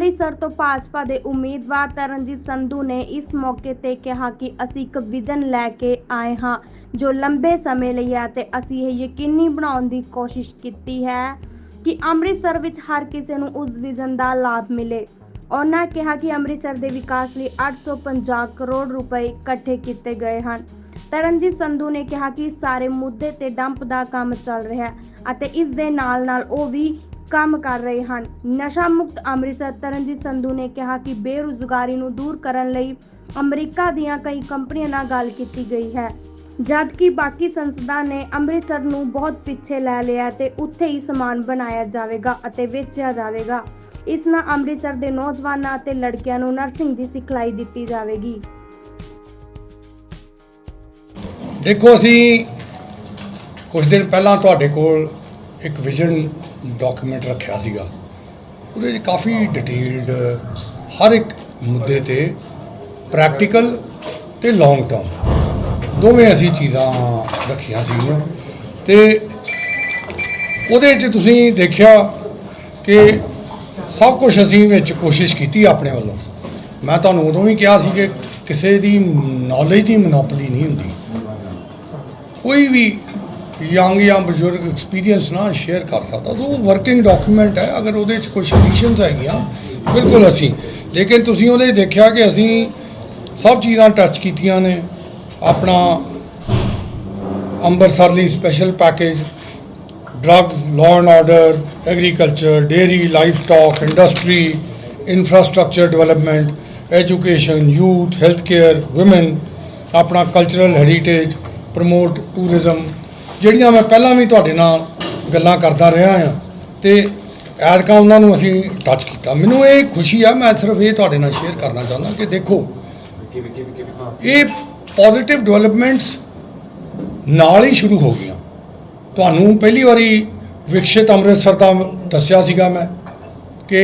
ਅੰਮ੍ਰਿਤਸਰ ਤੋਂ ਭਾਜਪਾ ਦੇ ਉਮੀਦਵਾਰ ਤਰਨਜੀਤ ਸੰਧੂ ਨੇ ਇਸ ਮੌਕੇ ਤੇ ਕਿਹਾ ਕਿ ਅਸੀਂ ਇੱਕ ਵਿਜ਼ਨ ਲੈ ਕੇ ਆਏ ਹਾਂ, ਜੋ ਲੰਬੇ ਸਮੇਂ ਲਈ ਹੈ ਤੇ ਅਸੀਂ ਇਹ ਯਕੀਨੀ ਬਣਾਉਣ ਦੀ ਕੋਸ਼ਿਸ਼ ਕੀਤੀ ਹੈ ਕਿ ਅੰਮ੍ਰਿਤਸਰ ਵਿੱਚ ਹਰ ਕਿਸੇ ਨੂੰ ਉਸ ਵਿਜ਼ਨ ਦਾ ਲਾਭ ਮਿਲੇ। ਉਹਨਾਂ ਕਿਹਾ ਕਿ ਅੰਮ੍ਰਿਤਸਰ ਦੇ ਵਿਕਾਸ ਲਈ 850 ਕਰੋੜ ਰੁਪਏ ਇਕੱਠੇ ਕੀਤੇ ਗਏ ਹਨ। ਤਰਨਜੀਤ ਸੰਧੂ ਨੇ ਕਿਹਾ ਕਿ ਸਾਰੇ ਮੁੱਦੇ ਤੇ ਡੰਪ ਦਾ ਕੰਮ ਚੱਲ ਰਿਹਾ ਹੈ ਅਤੇ ਇਸ ਦੇ ਨਾਲ ਨਾਲ ਉਹ ਵੀ ਕੰਮ ਕਰ ਰਹੇ ਹਨ। ਨਸ਼ਾ ਮੁਕਤ ਅੰਮ੍ਰਿਤਸਰ ਤਰਨਜੀਤ ਸੰਧੂ ਨੇ ਕਿਹਾ ਕਿ ਬੇਰੁਜ਼ਗਾਰੀ ਨੂੰ ਦੂਰ ਕਰਨ ਲਈ ਅਮਰੀਕਾ ਦੀਆਂ ਕਈ ਕੰਪਨੀਆਂ ਨਾਲ ਗੱਲ ਕੀਤੀ ਗਈ ਹੈ। ਜਦਕਿ ਬਾਕੀ ਸੰਸਥਾ ਨੇ ਅੰਮ੍ਰਿਤਸਰ ਨੂੰ ਬਹੁਤ ਪਿੱਛੇ ਲੈ ਲਿਆ ਤੇ ਉੱਥੇ ਹੀ ਸਮਾਨ ਬਣਾਇਆ ਜਾਵੇਗਾ ਅਤੇ ਵੇਚਿਆ ਜਾਵੇਗਾ। ਇਸ ਨਾਲ ਅੰਮ੍ਰਿਤਸਰ ਦੇ ਨੌਜਵਾਨਾਂ ਅਤੇ ਲੜਕਿਆਂ ਨੂੰ ਨਰਸਿੰਗ ਦੀ ਸਿਖਲਾਈ ਦਿੱਤੀ ਜਾਵੇਗੀ। ਦੇਖੋ, ਅਸੀਂ ਕੁਝ ਦਿਨ ਪਹਿਲਾਂ ਤੁਹਾਡੇ ਕੋਲ ਇੱਕ ਵਿਜ਼ਨ ਡਾਕੂਮੈਂਟ ਰੱਖਿਆ ਸੀਗਾ। ਉਹਦੇ 'ਚ ਕਾਫੀ ਡਿਟੇਲਡ ਹਰ ਇੱਕ ਮੁੱਦੇ ਤੇ ਪ੍ਰੈਕਟੀਕਲ ਤੇ ਲੌਂਗ ਟਰਮ ਦੋਵੇਂ ਅਸੀਂ ਚੀਜ਼ਾਂ ਰੱਖੀਆਂ ਸੀਗੀਆਂ। ਤੇ ਉਹਦੇ 'ਚ ਤੁਸੀਂ ਦੇਖਿਆ ਕਿ ਸਭ ਕੁਝ ਅਸੀਂ ਵਿੱਚ ਕੋਸ਼ਿਸ਼ ਕੀਤੀ ਆਪਣੇ ਵੱਲੋਂ। ਮੈਂ ਤੁਹਾਨੂੰ ਉਦੋਂ ਵੀ ਕਿਹਾ ਸੀ ਕਿ ਕਿਸੇ ਦੀ ਨੌਲੇਜ ਦੀ ਮੋਨੋਪੋਲੀ ਨਹੀਂ ਹੁੰਦੀ। ਕੋਈ ਵੀ ਯੰਗ ਜਾਂ ਬਜ਼ੁਰਗ ਐਕਸਪੀਰੀਅੰਸ ਨਾ ਸ਼ੇਅਰ ਕਰ ਸਕਦਾ। ਤਾਂ ਉਹ ਵਰਕਿੰਗ ਡਾਕੂਮੈਂਟ ਹੈ, ਅਗਰ ਉਹਦੇ 'ਚ ਕੁਝ ਐਡੀਸ਼ਨਸ ਹੈਗੀਆਂ, ਬਿਲਕੁਲ ਅਸੀਂ। ਲੇਕਿਨ ਤੁਸੀਂ ਉਹਦੇ ਦੇਖਿਆ ਕਿ ਅਸੀਂ ਸਭ ਚੀਜ਼ਾਂ ਟੱਚ ਕੀਤੀਆਂ ਨੇ। ਆਪਣਾ ਅੰਮ੍ਰਿਤਸਰ ਲਈ special package drugs law and order agriculture dairy livestock industry infrastructure development education youth health care women ਆਪਣਾ ਕਲਚਰਲ ਹੈਰੀਟੇਜ ਪ੍ਰਮੋਟ ਟੂਰਿਜ਼ਮ ਜਿਹੜੀਆਂ ਮੈਂ ਪਹਿਲਾਂ ਵੀ ਤੁਹਾਡੇ ਨਾਲ ਗੱਲਾਂ ਕਰਦਾ ਰਿਹਾ ਹਾਂ ਤੇ ਐਤਕਾਂ ਉਹਨਾਂ ਨੂੰ ਅਸੀਂ ਟੱਚ ਕੀਤਾ। ਮੈਨੂੰ ਇਹ ਖੁਸ਼ੀ ਆ, ਮੈਂ ਸਿਰਫ ਇਹ ਤੁਹਾਡੇ ਨਾਲ ਸ਼ੇਅਰ ਕਰਨਾ ਚਾਹੁੰਦਾ ਕਿ ਦੇਖੋ, ਇਹ ਪੋਜ਼ਿਟਿਵ ਡਿਵੈਲਪਮੈਂਟਸ ਨਾਲ ਹੀ ਸ਼ੁਰੂ ਹੋ ਗਈਆਂ। ਤੁਹਾਨੂੰ ਪਹਿਲੀ ਵਾਰੀ ਵਿਕਸਿਤ ਅੰਮ੍ਰਿਤਸਰ ਦਾ ਦੱਸਿਆ ਸੀਗਾ ਮੈਂ ਕਿ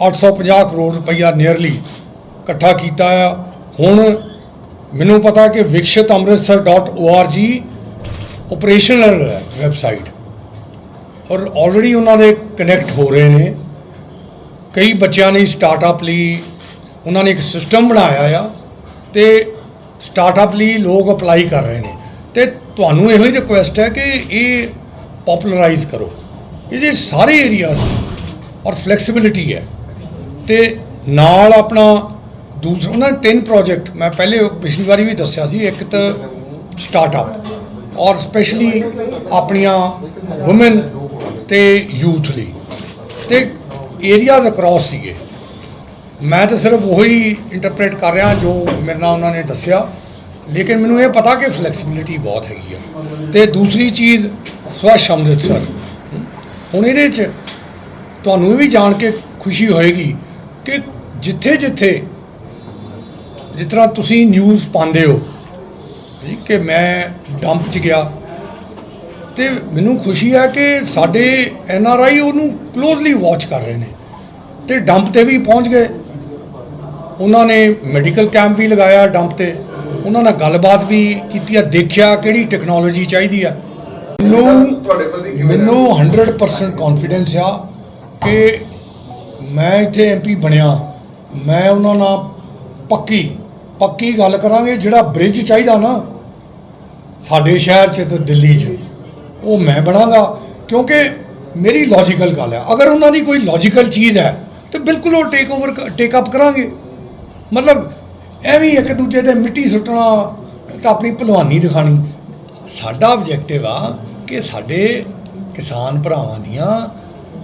850 ਕਰੋੜ ਰੁਪਈਆ ਨੀਅਰਲੀ ਇਕੱਠਾ ਕੀਤਾ ਆ। ਹੁਣ ਮੈਨੂੰ ਪਤਾ ਕਿ ਵਿਕਸਿਤ ਅੰਮ੍ਰਿਤਸਰ.org ਆਪਰੇਸ਼ਨਲ ਹੈ ਵੈਬਸਾਈਟ ਔਰ ਆਲਰੇਡੀ ਉਹਨਾਂ ਦੇ ਕਨੈਕਟ ਹੋ ਰਹੇ ਨੇ। ਕਈ ਬੱਚਿਆਂ ਨੇ ਸਟਾਰਟਅਪ ਲਈ ਉਹਨਾਂ ਨੇ ਇੱਕ ਸਿਸਟਮ ਬਣਾਇਆ ਆ ਤੇ ਸਟਾਰਟਅਪ ਲਈ ਲੋਕ ਅਪਲਾਈ ਕਰ ਰਹੇ ਨੇ। ਤੇ ਤੁਹਾਨੂੰ ਇਹੋ ਹੀ ਰਿਕੁਐਸਟ ਹੈ ਕਿ ਇਹ ਪਪੂਲਰਾਈਜ਼ ਕਰੋ। ਇਹਦੇ ਸਾਰੇ ਏਰੀਆਜ਼ ਔਰ ਫਲੈਕਸੀਬਿਲਿਟੀ ਹੈ। ਤੇ ਨਾਲ ਆਪਣਾ ਦੂਸਰਾ ਉਹਨਾਂ ਦੇ ਤਿੰਨ ਪ੍ਰੋਜੈਕਟ ਮੈਂ ਪਹਿਲੇ ਪਿਛਲੀ ਵਾਰੀ ਵੀ ਦੱਸਿਆ ਸੀ, ਇੱਕ ਤਾਂ ਸਟਾਰਟਅਪ ਔਰ ਸਪੈਸ਼ਲੀ ਆਪਣੀਆਂ ਔਮਨ ਤੇ ਯੂਥ ਲਈ। ਤੇ ਏਰੀਆਜ਼ ਅਕ੍ਰੋਸ ਸੀਗੇ। ਮੈਂ ਤਾਂ ਸਿਰਫ ਉਹੀ ਇੰਟਰਪ੍ਰੀਟ ਕਰ ਰਿਹਾ ਜੋ ਮੇਰੇ ਨਾਲ ਉਹਨਾਂ ਨੇ ਦੱਸਿਆ। ਲੇਕਿਨ ਮੈਨੂੰ ਇਹ ਪਤਾ ਕਿ ਫਲੈਕਸੀਬਿਲਿਟੀ ਬਹੁਤ ਹੈਗੀ ਆ। ਤੇ ਦੂਸਰੀ ਚੀਜ਼ ਸਵੈਸ਼ ਅੰਮ੍ਰਿਤਸਰ ਹੁਣ ਇਹਦੇ 'ਚ ਤੁਹਾਨੂੰ ਇਹ ਵੀ ਜਾਣ ਕੇ ਖੁਸ਼ੀ ਹੋਏਗੀ ਕਿ ਜਿੱਥੇ ਜਿੱਥੇ ਜਿਸ ਤਰ੍ਹਾਂ ਤੁਸੀਂ ਨਿਊਜ਼ ਪਾਉਂਦੇ ਹੋ ਕਿ ਮੈਂ ਡੰਪ 'ਚ ਗਿਆ। ਤੇ ਮੈਨੂੰ ਖੁਸ਼ੀ ਹੈ ਕਿ ਸਾਡੇ ਐਨ ਆਰ ਆਈ ਉਹਨੂੰ ਕਲੋਜ਼ਲੀ ਵਾਚ ਕਰ ਰਹੇ ਨੇ। ਤੇ ਡੰਪ ਤੇ ਵੀ ਪਹੁੰਚ ਗਏ। ਉਹਨਾਂ ਨੇ ਮੈਡੀਕਲ ਕੈਂਪ ਵੀ ਲਗਾਇਆ ਡੰਪ ਤੇ। ਉਹਨਾਂ ਨਾਲ ਗੱਲਬਾਤ ਵੀ ਕੀਤੀ ਆ ਦੇਖਿਆ ਕਿਹੜੀ ਟੈਕਨੋਲੋਜੀ ਚਾਹੀਦੀ ਆ ਮੈਨੂੰ ਮੈਨੂੰ 100% ਕੌਨਫੀਡੈਂਸ ਆ ਕਿ ਮੈਂ ਇੱਥੇ ਐਮਪੀ ਬਣਿਆ। ਮੈਂ ਉਹਨਾਂ ਨਾਲ ਪੱਕੀ ਪੱਕੀ ਗੱਲ ਕਰਾਂਗੇ। ਜਿਹੜਾ ਬ੍ਰਿਜ ਚਾਹੀਦਾ ਨਾ ਸਾਡੇ ਸ਼ਹਿਰ 'ਚ ਤੇ ਦਿੱਲੀ 'ਚ। ਉਹ ਮੈਂ ਬਣਾਂਗਾ ਕਿਉਂਕਿ ਮੇਰੀ ਲੌਜੀਕਲ ਗੱਲ ਹੈ। ਅਗਰ ਉਹਨਾਂ ਦੀ ਕੋਈ ਲੌਜੀਕਲ ਚੀਜ਼ ਹੈ ਤੇ ਬਿਲਕੁਲ ਉਹ ਟੇਕ ਓਵਰ ਟੇਕ ਅਪ ਕਰਾਂਗੇ। ਮਤਲਬ ਐਵੇਂ ਇੱਕ ਦੂਜੇ ਤੇ ਮਿੱਟੀ ਸੁੱਟਣਾ ਤਾਂ ਆਪਣੀ ਭਲਵਾਨੀ ਦਿਖਾਣੀ। ਸਾਡਾ ਆਬਜੈਕਟਿਵ ਆ ਕਿ ਸਾਡੇ ਕਿਸਾਨ ਭਰਾਵਾਂ ਦੀਆਂ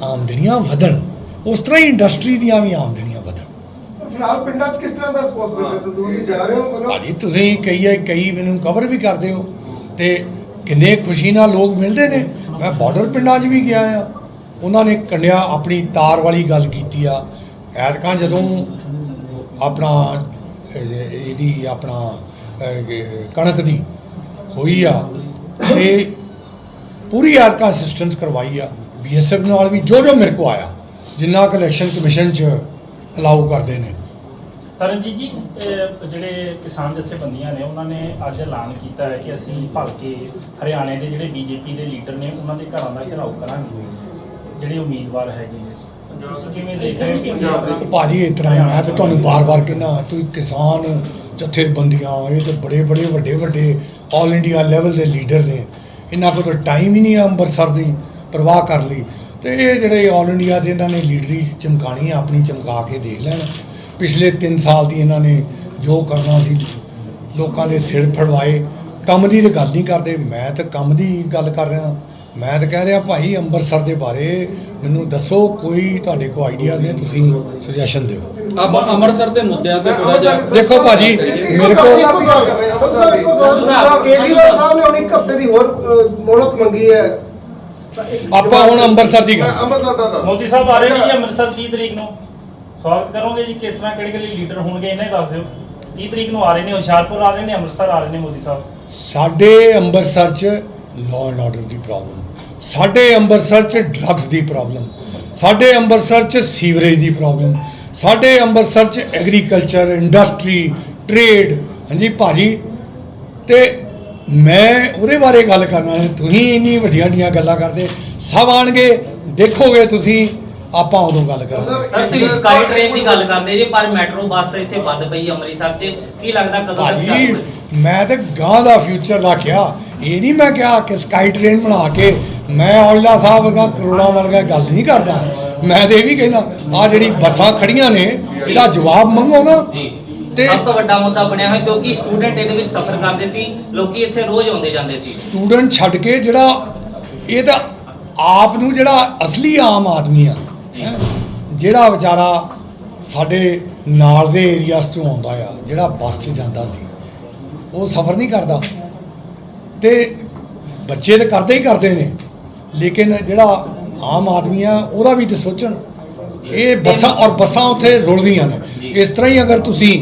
ਆਮਦਨੀਆਂ ਵਧਣ। ਉਸ ਤਰ੍ਹਾਂ ਹੀ ਇੰਡਸਟਰੀ ਦੀਆਂ ਵੀ ਆਮਦਨੀਆਂ ਵਧਣ। ਫਿਲਹਾਲ ਪਿੰਡਾਂ 'ਚ ਕਿਸ ਤਰ੍ਹਾਂ ਦਾ ਰਿਸਪੌਂਸ ਮਿਲ ਰਿਹਾ ਤੁਸੀਂ ਜਾ ਰਹੇ ਹੋ ਭਾਜੀ ਤੁਸੀਂ ਕਈ ਕਈ ਮੈਨੂੰ ਕਵਰ ਵੀ ਕਰਦੇ ਹੋ। ਤੇ ਕਿੰਨੇ ਖੁਸ਼ੀ ਨਾਲ ਲੋਕ ਮਿਲਦੇ ਨੇ। ਮੈਂ ਬਾਰਡਰ ਪਿੰਡਾਂ 'ਚ ਵੀ ਗਿਆ ਆ। ਉਹਨਾਂ ਨੇ ਕੰਡਿਆ ਆਪਣੀ ਤਾਰ ਵਾਲੀ ਗੱਲ ਕੀਤੀ ਆ। ਐਤਕਾਂ ਜਦੋਂ ਆਪਣਾ, ਇਹਦੀ ਆਪਣਾ ਕਣਕ ਦੀ ਹੋਈ ਆ, ਤੇ ਪੂਰੀ ਐਤਕਾਂ ਅਸਿਸਟੈਂਸ ਕਰਵਾਈ ਆ। ਬੀਐਸਐਫ ਨਾਲ ਵੀ ਜੋ ਜੋ ਮੇਰੇ ਕੋ ਆਇਆ, ਜਿੰਨਾ ਕੁ ਇਲੈਕਸ਼ਨ ਕਮਿਸ਼ਨ 'ਚ ਅਲਾਉ ਕਰਦੇ ਨੇ। ਤਰਨਜੀਤ ਜੀ ਇਹ ਜਿਹੜੇ ਕਿਸਾਨ ਜਥੇਬੰਦੀਆਂ ਨੇ ਉਹਨਾਂ ਨੇ ਅੱਜ ਐਲਾਨ ਕੀਤਾ ਹੈ ਕਿ ਅਸੀਂ ਭਲਕੇ ਹਰਿਆਣੇ ਦੇ ਜਿਹੜੇ ਬੀਜੇਪੀ ਦੇ ਲੀਡਰ ਨੇ ਉਹਨਾਂ ਦੇ ਘਰਾਂ ਦਾ ਘਿਰਾਓ ਕਰਾਂਗੇ। ਜਿਹੜੇ ਉਮੀਦਵਾਰ ਹੈਗੇ ਨੇ। ਤੁਸੀਂ ਕਿਵੇਂ ਦੇਖ ਰਹੇ ਹੋ ਕਿ ਪੰਜਾਬ ਦੇ- ਉਹ ਭਾਜੀ ਇਸ ਤਰ੍ਹਾਂ ਹੀ ਮੈਂ ਤਾਂ ਤੁਹਾਨੂੰ ਬਾਰ-ਬਾਰ ਕਹਿੰਦਾ ਤੁਸੀਂ ਕਿਸਾਨ ਜਥੇਬੰਦੀਆਂ ਇਹ ਤੇ ਬੜੇ ਬੜੇ ਵੱਡੇ ਵੱਡੇ ਆਲ ਇੰਡੀਆ ਲੈਵਲ ਦੇ ਲੀਡਰ ਨੇ। ਇਹਨਾਂ ਕੋਲ ਤਾਂ ਟਾਈਮ ਹੀ ਨਹੀਂ ਹੈ ਅੰਮ੍ਰਿਤਸਰ ਦੀ ਪਰਵਾਹ ਕਰ ਲਈ। ਤੇ ਇਹ ਜਿਹੜੇ ਆਲ ਇੰਡੀਆ ਦੇ ਇਹਨਾਂ ਨੇ ਲੀਡਰੀ ਚਮਕਾਣੀ ਹੈ ਆਪਣੀ ਚਮਕਾ ਕੇ ਦੇਖ ਲੈਣ। ਪਿਛਲੇ 3 ਸਾਲ ਦੀ ਇਹਨਾਂ ਨੇ ਜੋ ਕਰਨਾ ਸੀ ਲੋਕਾਂ ਦੇ ਸਿਰ ਫੜਵਾਏ ਕੰਮ ਦੀ ਤਾਂ ਗੱਲ ਨਹੀਂ ਕਰਦੇ ਮੈਂ ਤਾਂ ਕੰਮ ਦੀ ਗੱਲ ਕਰ ਰਿਹਾ ਮੈਂ ਤਾਂ ਕਹਿ ਰਿਹਾ ਭਾਈ ਅੰਮ੍ਰਿਤਸਰ ਦੇ ਬਾਰੇ ਮੈਨੂੰ ਦੱਸੋ ਕੋਈ ਤੁਹਾਡੇ ਕੋਲ ਆਈਡੀਆ ਨੇ ਤੁਸੀਂ ਸੁਜੈਸ਼ਨ ਦਿਓ ਆਪਾਂ ਅੰਮ੍ਰਿਤਸਰ ਦੇ ਮੁੱਦਿਆਂ ਤੇ ਥੋੜਾ ਜਿਹਾ ਦੇਖੋ ਭਾਜੀ, ਮੇਰੇ ਕੋਲ- ਕੇਜਰੀਵਾਲ ਸਾਹਿਬ ਨੇ ਹੁਣ ਇੱਕ ਹਫ਼ਤੇ ਦੀ ਹੋਰ ਮੋਹਲਤ ਮੰਗੀ ਹੈ ਆਪਾਂ ਹੁਣ ਅੰਮ੍ਰਿਤਸਰ ਦੀ ਗੱਲ ਅੰਮ੍ਰਿਤਸਰ ਦਾ ਦੱਸ। ਮੋਦੀ ਸਾਹਿਬ ਆ ਰਹੇ ਨੇ ਜੀ ਅੰਮ੍ਰਿਤਸਰ 30 ਤਰੀਕ ਨੂੰ ਸਵਾਗਤ ਕਰੋਗੇ ਜੀ, ਕਿਸ ਤਰ੍ਹਾਂ ਕਿਹੜੇ ਕਿਹੜੇ ਲੀਡਰ ਹੋਣਗੇ ਇਹਨੇ ਦੱਸ ਦਿਓ। 30 ਤਰੀਕ ਨੂੰ ਆ ਰਹੇ ਨੇ, ਹੁਸ਼ਿਆਰਪੁਰ ਆ ਰਹੇ ਨੇ, ਅੰਮ੍ਰਿਤਸਰ ਆ ਰਹੇ ਨੇ, ਮੋਦੀ ਸਾਹਿਬ। ਸਾਡੇ ਅੰਮ੍ਰਿਤਸਰ 'ਚ ਲਾਅ ਐਂਡ ਆਰਡਰ ਦੀ ਪ੍ਰੋਬਲਮ ਸਾਡੇ ਅੰਮ੍ਰਿਤਸਰ 'ਚ ਡਰੱਗਸ ਦੀ ਪ੍ਰੋਬਲਮ ਸਾਡੇ ਅੰਮ੍ਰਿਤਸਰ 'ਚ ਸੀਵਰੇਜ ਦੀ ਪ੍ਰੋਬਲਮ ਸਾਡੇ ਅੰਮ੍ਰਿਤਸਰ 'ਚ ਐਗਰੀਕਲਚਰ ਇੰਡਸਟਰੀ ਟ੍ਰੇਡ ਹਾਂਜੀ ਭਾਜੀ, ਤੇ ਮੈਂ ਉਹਦੇ ਬਾਰੇ ਗੱਲ ਕਰਨਾ ਹੈ। ਤੁਸੀਂ ਇੰਨੀ ਵੱਡੀਆਂ ਵੱਡੀਆਂ ਗੱਲਾਂ ਕਰਦੇ। ਸਭ ਆਣਗੇ, ਦੇਖੋਗੇ ਤੁਸੀਂ। ਆਪਾਂ ਉਦੋਂ ਗੱਲ ਕਰਾਂਗੇ। ਸਰ ਤੁਸੀਂ ਸਕਾਈ ਟ੍ਰੇਨ ਦੀ ਗੱਲ ਕਰਦੇ ਜੀ ਪਰ ਮੈਟਰੋ ਬੱਸ ਇੱਥੇ ਬੰਦ ਪਈ ਅੰਮ੍ਰਿਤਸਰ 'ਚ। ਕੀ ਲੱਗਦਾ ਕਦੋਂ ਤੱਕ ਭਾਜੀ ਮੈਂ ਤੇ ਗਾਂ ਦਾ ਫਿਊਚਰ ਦਾ ਕਿਹਾ। ਇਹ ਨਹੀਂ ਮੈਂ ਕਿਹਾ ਕਿ ਸਕਾਈ ਟ੍ਰੇਨ ਬਣਾ ਕੇ ਮੈਂ ਔਜਲਾ ਸਾਹਿਬ ਵਰਗਾ ਕਰੋੜਾਂ ਵਰਗਾ ਗੱਲ ਨਹੀਂ ਕਰਦਾ। ਮੈਂ ਤੇ ਇਹ ਵੀ ਕਹਿੰਦਾ ਆ ਜਿਹੜੀ ਬੱਸਾਂ ਖੜੀਆਂ ਨੇ ਇਹਦਾ ਜਵਾਬ ਮੰਗੋ ਨਾ। ਜੀ। ਤੇ ਸਭ ਤੋਂ ਵੱਡਾ ਮੁੱਦਾ ਬਣਿਆ ਹੋਇਆ ਕਿਉਂਕਿ ਸਟੂਡੈਂਟ ਇਹਦੇ ਵਿੱਚ ਸਫ਼ਰ ਕਰਦੇ ਸੀ ਲੋਕੀ ਇੱਥੇ ਰੋਜ਼ ਆਉਂਦੇ ਜਾਂਦੇ ਸੀ। ਸਟੂਡੈਂਟ ਛੱਡ ਕੇ ਜਿਹੜਾ ਇਹ ਤਾਂ ਆਪ ਨੂੰ ਜਿਹੜਾ ਅਸਲੀ ਆਮ ਆਦਮੀ ਆ। ਹੈਂ, ਜਿਹੜਾ ਵਿਚਾਰਾ ਸਾਡੇ ਨਾਲ ਦੇ ਏਰੀਆਸ ਤੋਂ ਆਉਂਦਾ ਆ ਜਿਹੜਾ ਬੱਸ 'ਚ ਜਾਂਦਾ ਸੀ ਉਹ ਸਫ਼ਰ ਨਹੀਂ ਕਰਦਾ। ਤੇ ਬੱਚੇ ਤਾਂ ਕਰਦੇ ਹੀ ਕਰਦੇ ਨੇ ਲੇਕਿਨ ਜਿਹੜਾ ਆਮ ਆਦਮੀ ਆ ਉਹਦਾ ਵੀ ਤੇ ਸੋਚਣ ਇਹ ਬੱਸਾਂ ਔਰ ਬੱਸਾਂ ਉੱਥੇ ਰੁਲਦੀਆਂ ਨੇ। ਇਸ ਤਰ੍ਹਾਂ ਹੀ ਅਗਰ ਤੁਸੀਂ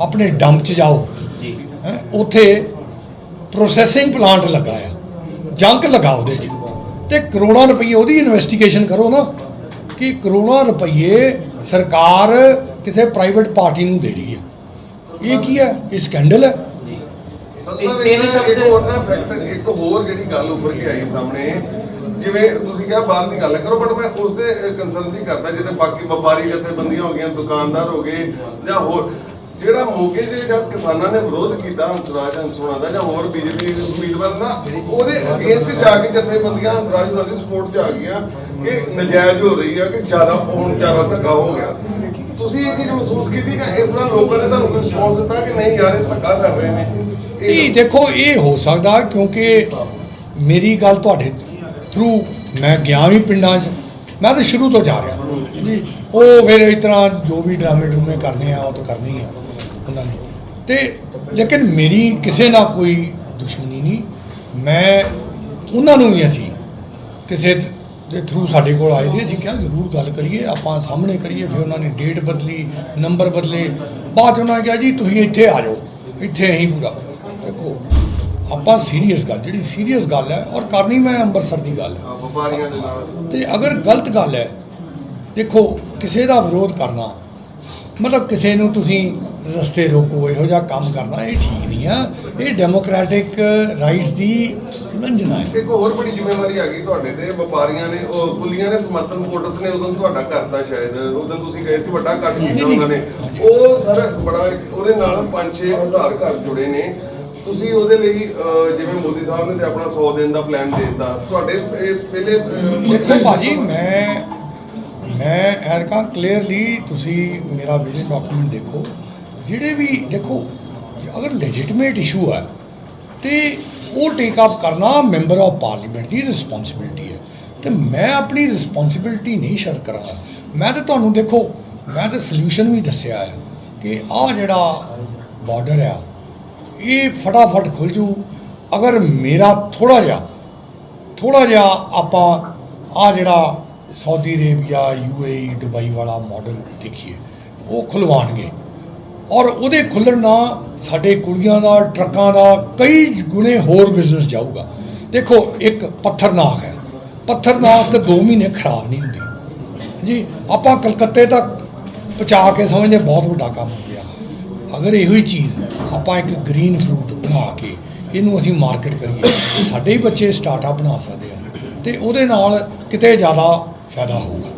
ਆਪਣੇ ਡੰਪ 'ਚ ਜਾਓ ਜੀ। ਹੈਂ, ਉੱਥੇ ਪ੍ਰੋਸੈਸਿੰਗ ਪਲਾਂਟ ਲੱਗਾ ਆ ਜੰਕ ਲਗਾ ਉਹਦੇ 'ਚ ਤੇ ਕਰੋੜਾਂ ਰੁਪਏ ਉਹਦੀ ਇਨਵੈਸਟੀਗੇਸ਼ਨ ਕਰੋ ਨਾ। ਕਿ ਕਰੋੜਾਂ ਰੁਪਏ ਸਰਕਾਰ ਕਿਸੇ ਪ੍ਰਾਈਵੇਟ ਪਾਰਟੀ ਨੂੰ ਦੇ ਰਹੀ ਹੈ। ਇਹ ਕੀ ਹੈ? ਇਹ ਸਕੈਂਡਲ ਹੈ। ਸੰਤ ਇੱਕ ਹੋਰ ਨਾ ਫੈਕਟ ਇੱਕ ਹੋਰ ਜਿਹੜੀ ਗੱਲ ਉੱਪਰ ਕੇ ਆਈ ਸਾਹਮਣੇ, ਜਿਵੇਂ ਤੁਸੀਂ ਕਿਹਾ ਬਾਹਰ ਦੀ ਗੱਲ ਕਰੋ ਬਟ ਮੈਂ ਉਸ ਦੇ ਕੰਸਰਨ ਦੀ ਕਰਦਾ, ਜਿੱਥੇ ਬਾਕੀ ਵਪਾਰੀ ਜਥੇਬੰਦੀਆਂ ਹੋ ਗਈਆਂ, ਦੁਕਾਨਦਾਰ ਹੋ ਗਏ, ਜਾਂ ਹੋਰ, ਜਿਹੜਾ ਮੋਗੇ ਦੇ ਜਦ ਕਿਸਾਨਾਂ ਨੇ ਵਿਰੋਧ ਕੀਤਾ, ਹੰਸਰਾਜ, ਹੰਸੋਣਾ ਦਾ, ਜਾਂ ਹੋਰ ਬੀਜੇਪੀ ਉਮੀਦਵਾਰ ਦਾ, ਉਹਦੇ ਅਗੇਂਸਟ ਜਾ ਕੇ ਜਥੇਬੰਦੀਆਂ, ਹੰਸਰਾਜ ਹੋਣਾ ਦੀ ਸਪੋਰਟ 'ਚ ਆ ਗਈਆਂ। ਕਿ ਨਜਾਇਜ਼ ਹੋ ਰਹੀ ਹੈ ਕਿ ਜ਼ਿਆਦਾ ਹੁਣ ਜ਼ਿਆਦਾ ਧੱਕਾ ਹੋ ਗਿਆ। ਤੁਸੀਂ ਇਹ ਚੀਜ਼ ਮਹਿਸੂਸ ਕੀਤੀ ਕਿ ਇਸ ਤਰ੍ਹਾਂ ਲੋਕਾਂ ਨੇ ਤੁਹਾਨੂੰ ਕੋਈ ਰਿਸਪੌਂਸ ਦਿੱਤਾ ਕਿ ਨਹੀਂ ਯਾਰ, ਇਹ ਧੱਕਾ ਕਰ ਰਹੇ ਨੇ? ਇਹ ਦੇਖੋ, ਇਹ ਹੋ ਸਕਦਾ ਕਿਉਂਕਿ ਮੇਰੀ ਗੱਲ ਤੁਹਾਡੇ ਥਰੂ ਮੈਂ ਗਿਆ ਵੀ ਪਿੰਡਾਂ 'ਚ। ਮੈਂ ਤਾਂ ਸ਼ੁਰੂ ਤੋਂ ਜਾ ਰਿਹਾ। ਜੀ, ਉਹ ਫਿਰ ਇਸ ਤਰ੍ਹਾਂ ਜੋ ਵੀ ਡਰਾਮੇ ਡਰੂਮੇ ਕਰਨੇ ਆ, ਉਹ ਤਾਂ ਕਰਨੇ ਹੀ ਆ, ਉਹਨਾਂ ਨੇ। ਤੇ ਲੇਕਿਨ ਮੇਰੀ ਕਿਸੇ ਨਾਲ ਕੋਈ ਦੁਸ਼ਮਣੀ ਨਹੀਂ। ਮੈਂ, ਉਹਨਾਂ ਨੂੰ ਵੀ ਅਸੀਂ ਕਿਸੇ ਦੇ ਥਰੂ ਸਾਡੇ ਕੋਲ ਆਏ ਸੀ ਅਸੀਂ ਕਿਹਾ ਜ਼ਰੂਰ ਗੱਲ ਕਰੀਏ ਆਪਾਂ ਸਾਹਮਣੇ ਕਰੀਏ ਫਿਰ ਉਹਨਾਂ ਨੇ ਡੇਟ ਬਦਲੀ ਨੰਬਰ ਬਦਲੇ। ਬਾਅਦ 'ਚ ਉਹਨਾਂ ਨੇ ਕਿਹਾ ਜੀ ਤੁਸੀਂ ਇੱਥੇ ਆ ਜਾਓ ਇੱਥੇ ਅਸੀਂ ਪੂਰਾ। ਦੇਖੋ ਆਪਾਂ ਸੀਰੀਅਸ ਗੱਲ ਜਿਹੜੀ ਸੀਰੀਅਸ ਗੱਲ ਹੈ ਔਰ ਕਰਨੀ ਮੈਂ ਅੰਮ੍ਰਿਤਸਰ ਦੀ ਗੱਲ ਹਾਂ, ਵਪਾਰੀਆਂ ਦੇ ਨਾਲ। ਤੇ ਅਗਰ ਗਲਤ ਗੱਲ ਹੈ ਦੇਖੋ ਕਿਸੇ ਦਾ ਵਿਰੋਧ ਕਰਨਾ ਮਤਲਬ ਕਿਸੇ ਨੂੰ ਤੁਸੀਂ ਰਸਤੇ ਰੋਕੋ ਇਹੋ ਜਿਹਾ ਕੰਮ ਕਰਨਾ ਇਹ ਠੀਕ ਨਹੀਂ ਆ। ਇਹ ਡੈਮੋਕ੍ਰੈਟਿਕ ਰਾਈਟਸ ਦੀ ਉਲੰਘਣਾ ਹੈ। ਇੱਕ ਹੋਰ ਬੜੀ ਜ਼ਿੰਮੇਵਾਰੀ ਆ ਗਈ ਤੁਹਾਡੇ ਤੇ ਵਪਾਰੀਆਂ ਨੇ ਉਹ ਕੁਲੀਆਂ ਨੇ ਸਮਰਥਨ ਵੋਟਰਸ ਨੇ ਉਦੋਂ ਤੁਹਾਡਾ ਕਰਤਾ ਸ਼ਾਇਦ ਉਦੋਂ ਤੁਸੀਂ ਗਏ ਸੀ ਵੱਡਾ ਕੱਟ ਕੀਤਾ। ਉਹਨਾਂ ਨੇ। ਉਹ ਸਰ ਬੜਾ ਉਹਦੇ ਨਾਲ 5-6 ਹਜ਼ਾਰ ਘਰ ਜੁੜੇ ਨੇ। ਤੁਸੀਂ ਉਹਦੇ ਲਈ ਜਿਵੇਂ ਮੋਦੀ ਸਾਹਿਬ ਨੇ ਤੇ ਆਪਣਾ 100 ਦਿਨ ਦਾ ਪਲਾਨ ਦੇ ਦਿੱਤਾ ਤੁਹਾਡੇ ਇਸ ਪਹਿਲੇ ਦੇਖੋ ਭਾਜੀ ਮੈਂ ਮੈਂ ਐਰਕਾ ਕਲੀਅਰਲੀ ਤੁਸੀਂ ਮੇਰਾ ਵਿਜ਼ਨ ਡਾਕੂਮੈਂਟ ਦੇਖੋ। ਜਿਹੜੇ ਵੀ ਦੇਖੋ, ਅਗਰ ਲੈਜੀਟਮੇਟ ਇਸ਼ੂ ਹੈ, ਤੇ ਉਹ ਟੇਕ ਅਪ ਕਰਨਾ ਮੈਂਬਰ ਆਫ ਪਾਰਲੀਮੈਂਟ ਦੀ ਰਿਸਪੌਂਸਿਬਿਲਟੀ ਹੈ। ਤੇ ਮੈਂ ਆਪਣੀ ਰਿਸਪੌਂਸਿਬਿਲਟੀ ਨਹੀਂ ਸ਼ਰ ਕਰਾਂਗਾ। ਮੈਂ ਤਾਂ ਤੁਹਾਨੂੰ ਦੇਖੋ, ਮੈਂ ਤਾਂ ਸੋਲੂਸ਼ਨ ਵੀ ਦੱਸਿਆ ਹੈ ਕਿ ਆਹ ਜਿਹੜਾ ਬਾਰਡਰ ਆ, ਇਹ ਫਟਾਫਟ ਖੁੱਲ ਜੂ। ਅਗਰ ਮੇਰਾ ਥੋੜਾ ਜਿਹਾ ਥੋੜਾ ਜਿਹਾ ਆਪਾਂ ਆ ਜਿਹੜਾ ਸਾਊਦੀ ਅਰੇਬੀਆ ਯੂਏਈ ਦੁਬਈ ਵਾਲਾ ਮਾਡਲ ਦੇਖੀਏ, ਉਹ ਖੁਲਵਾਣਗੇ ਔਰ ਉਹਦੇ ਖੁੱਲਣ ਨਾਲ ਸਾਡੇ ਕੁੜੀਆਂ ਦਾ, ਟਰੱਕਾਂ ਦਾ ਕਈ ਗੁਣੇ ਹੋਰ ਬਿਜ਼ਨਸ ਜਾਊਗਾ। ਦੇਖੋ, ਇੱਕ ਪੱਥਰਨਾਕ ਹੈ। ਪੱਥਰਨਾਕ ਤੇ 2 ਮਹੀਨੇ ਖਰਾਬ ਨਹੀਂ ਹੁੰਦੀ। ਜੀ, ਆਪਾਂ ਕਲਕੱਤੇ ਤੱਕ ਪਹੁੰਚਾ ਕੇ ਸਮਝਦੇ ਬਹੁਤ ਵੱਡਾ ਕੰਮ ਹੋ ਗਿਆ। ਅਗਰ ਇਹੋ ਹੀ ਚੀਜ਼ ਆਪਾਂ ਇੱਕ ਗ੍ਰੀਨ ਫਰੂਟ ਬਣਾ ਕੇ ਇਹਨੂੰ ਅਸੀਂ ਮਾਰਕੀਟ ਕਰੀਏ, ਸਾਡੇ ਹੀ ਬੱਚੇ ਸਟਾਰਟਅਪ ਬਣਾ ਸਕਦੇ ਆ। ਤੇ ਉਹਦੇ ਨਾਲ ਕਿਤੇ ਜ਼ਿਆਦਾ ਫਾਇਦਾ ਹੋਊਗਾ।